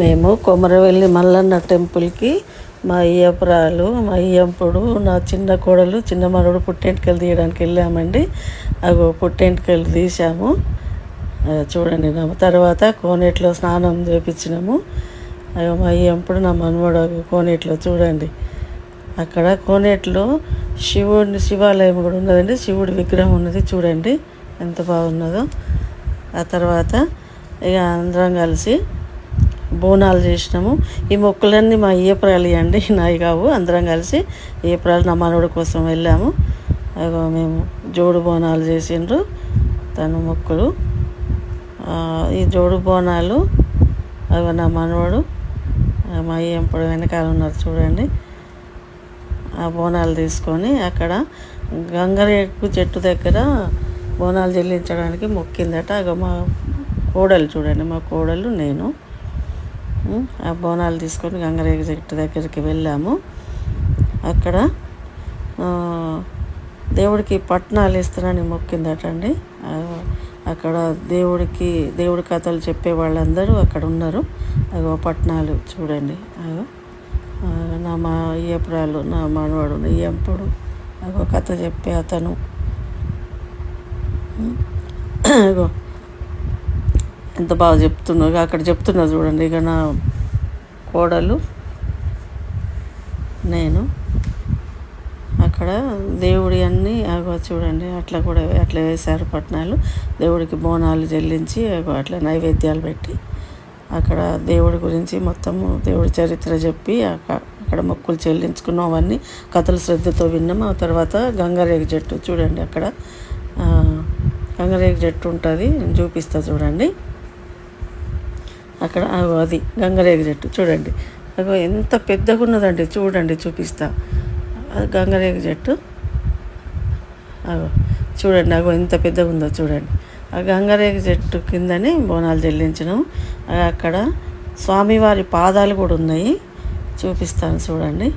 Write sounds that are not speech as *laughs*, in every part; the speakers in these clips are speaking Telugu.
మేము కొమరవెల్లి మల్లన్న టెంపుల్కి మా అయ్యపురాలు మా అయ్యంపుడు నా చిన్న కోడలు చిన్న మనవడు పుట్టెంటికలు తీయడానికి వెళ్ళామండి. అగో పుట్టెంటికలు తీసాము చూడండి నా తర్వాత కోనేటిలో స్నానం చేపించినాము. అగో మా అయ్యంపుడు నా మనవడు అగో కోనేటిలో చూడండి. అక్కడ కోనేటిలో శివుడిని శివాలయం కూడా ఉన్నదండి. శివుడి విగ్రహం ఉన్నది చూడండి. ఎంత బాగున్నదో. ఆ తర్వాత ఇక అందరం కలిసి బోనాలు చేసినాము. ఈ మొక్కులన్నీ మా ఏప్రాలి అండి *laughs* నాయి కావు అందరం కలిసి ఏప్రాలు నా మనవడి కోసం వెళ్ళాము. అగో మేము జోడు బోనాలు చేసిండ్రు తను మొక్కులు ఈ జోడు బోనాలు అగో నా మనవడు మా అయ్యంపుడు వెనకాల ఉన్నారు చూడండి. ఆ బోనాలు తీసుకొని అక్కడ గంగరేకు చెట్టు దగ్గర బోనాలు చెల్లించడానికి మొక్కిందట. అగ మా కోడలు చూడండి మా కోడలు నేను. ఆ బోనాలు తీసుకొని గంగరేగ చెట్టు దగ్గరికి వెళ్ళాము. అక్కడ దేవుడికి పట్నాలు ఇస్తానని మొక్కిందటండి. అక్కడ దేవుడికి దేవుడి కథలు చెప్పే వాళ్ళందరూ అక్కడ ఉన్నారు. అగో పట్నాలు చూడండి. అగో నా మా అయ్యపురాలు నా మనవాడు అయ్యంపుడు అగో కథ చెప్పే అతను. అగో ఎంత బాగా చెప్తున్నారు. అక్కడ చెప్తున్నా చూడండి. ఇక నా కోడలు నేను అక్కడ దేవుడి అన్నీ ఆగో చూడండి. అట్లా కూడా అట్లా వేశారు పట్నాలు. దేవుడికి బోనాలు చెల్లించి అగో అట్లా నైవేద్యాలు పెట్టి అక్కడ దేవుడి గురించి మొత్తము దేవుడి చరిత్ర చెప్పి అక్కడ మొక్కులు చెల్లించుకున్నాం అవన్నీ. కథలు శ్రద్ధతో విన్నాం. ఆ తర్వాత గంగరేగి చెట్టు చూడండి అక్కడ. ఆ, గంగరేగి చెట్టు ఉంటుంది. చూపిస్తా చూడండి. అక్కడ అది గంగరేగి చెట్టు. చూడండి. అగో ఎంత పెద్దగా ఉన్నదండి చూడండి చూపిస్తా. గంగరేగ గంగరేగి చెట్టు. అగో చూడండి అగో ఎంత పెద్దగా ఉందో చూడండి. ఆ గంగరేగి చెట్టు కిందనే బోనాలు చెల్లించడం అక్కడ స్వామివారి పాదాలు కూడా ఉన్నాయి. చూపిస్తాను చూడండి.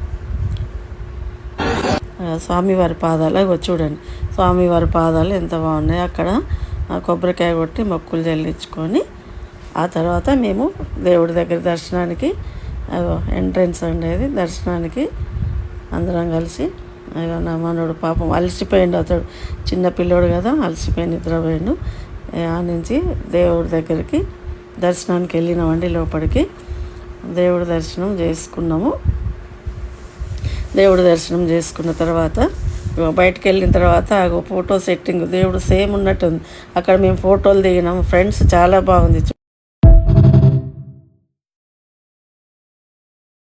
స్వామివారి పాదాలు అగో చూడండి. స్వామివారి పాదాలు ఎంత బాగున్నాయి. అక్కడ ఆ కొబ్బరికాయ కొట్టి మొక్కులు చెల్లించుకొని ఆ తర్వాత మేము దేవుడి దగ్గర దర్శనానికి అగో ఎంట్రన్స్ ఉండేది దర్శనానికి అందరం కలిసి అగో నా మనోడు పాపం అలసిపోయిండు అతడు. చిన్న పిల్లోడు కదా అలసిపోయి నిద్రపోయిండు. ఆ నుంచి దేవుడి దగ్గరికి దర్శనానికి వెళ్ళినామండి లోపలికి. దేవుడి దర్శనం చేసుకున్నాము. దేవుడి దర్శనం చేసుకున్న తర్వాత బయటకు వెళ్ళిన తర్వాత ఫోటో సెట్టింగ్ దేవుడు సేమ్ ఉన్నట్టుంది. అక్కడ మేము ఫోటోలు దిగినాము. ఫ్రెండ్స్ చాలా బాగుంది.